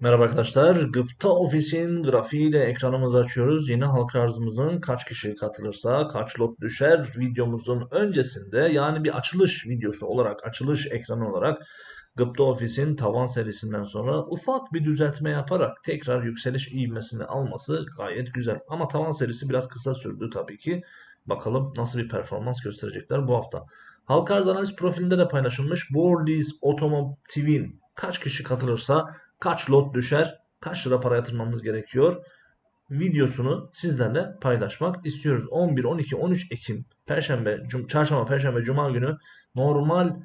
Merhaba arkadaşlar. Gıpta Ofis'in grafiğiyle ekranımızı açıyoruz. Yeni halka arzımızın kaç kişi katılırsa kaç lot düşer videomuzun öncesinde yani bir açılış videosu olarak, açılış ekranı olarak Gıpta Ofis'in tavan serisinden sonra ufak bir düzeltme yaparak tekrar yükseliş ivmesini alması gayet güzel. Ama tavan serisi biraz kısa sürdü tabii ki. Bakalım nasıl bir performans gösterecekler bu hafta. Halka arz analiz profilinde de paylaşılmış. Borlis Otomotiv'in kaç kişi katılırsa kaç lot düşer, kaç lira para yatırmamız gerekiyor videosunu sizlerle paylaşmak istiyoruz. 11, 12, 13 Ekim Perşembe, Cum Çarşamba, Perşembe, Cuma günü normal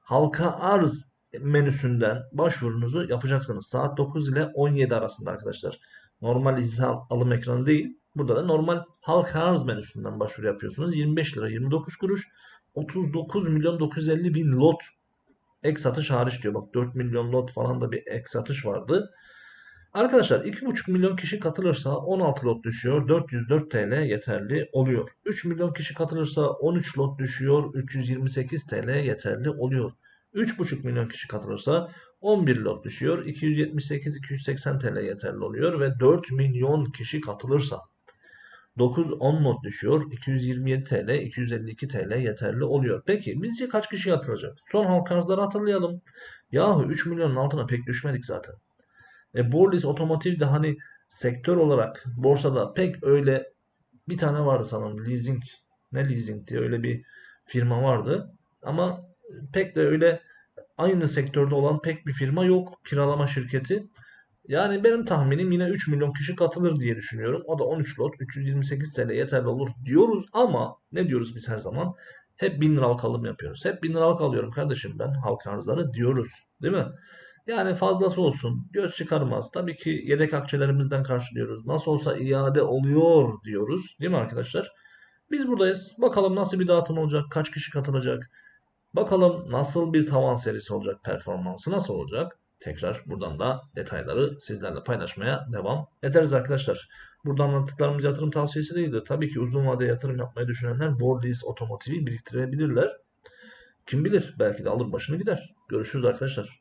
halka arz menüsünden başvurunuzu yapacaksınız. Saat 9 ile 17 arasında arkadaşlar. Normal hisse alım ekranı değil. Burada da normal halka arz menüsünden başvuru yapıyorsunuz. 25 lira 29 kuruş. 39 milyon 950 bin lot ek satış hariç diyor. Bak 4 milyon lot falan da bir ek satış vardı. Arkadaşlar 2,5 milyon kişi katılırsa 16 lot düşüyor. 404 TL yeterli oluyor. 3 milyon kişi katılırsa 13 lot düşüyor. 328 TL yeterli oluyor. 3,5 milyon kişi katılırsa 11 lot düşüyor. 278-280 TL yeterli oluyor. Ve 4 milyon kişi katılırsa 9-10 not düşüyor. 227 TL, 252 TL yeterli oluyor. Peki bizce kaç kişi atılacak? Son halka arzları hatırlayalım. Yahu 3 milyonun altına pek düşmedik zaten. E, Borlis Otomotiv de hani sektör olarak borsada pek öyle bir tane vardı sanırım leasing ne leasing diye öyle bir firma vardı. Ama pek de öyle aynı sektörde olan pek bir firma yok kiralama şirketi. Yani benim tahminim yine 3 milyon kişi katılır diye düşünüyorum. O da 13 lot 328 TL yeterli olur diyoruz ama ne diyoruz biz her zaman? Hep 1000 liralık alım yapıyoruz. Hep 1000 liralık alıyorum kardeşim ben halka arzları diyoruz. Değil mi? Yani fazlası olsun. Göz çıkarmaz. Tabii ki yedek akçelerimizden karşılıyoruz. Nasıl olsa iade oluyor diyoruz. Değil mi arkadaşlar? Biz buradayız. Bakalım nasıl bir dağıtım olacak? Kaç kişi katılacak? Bakalım nasıl bir tavan serisi olacak? Performansı nasıl olacak? Tekrar buradan da detayları sizlerle paylaşmaya devam ederiz arkadaşlar. Burada anlattıklarımız yatırım tavsiyesi değildir. Tabii ki uzun vadede yatırım yapmayı düşünenler Bordeaux Otomotiv'i biriktirebilirler. Kim bilir belki de alır başını gider. Görüşürüz arkadaşlar.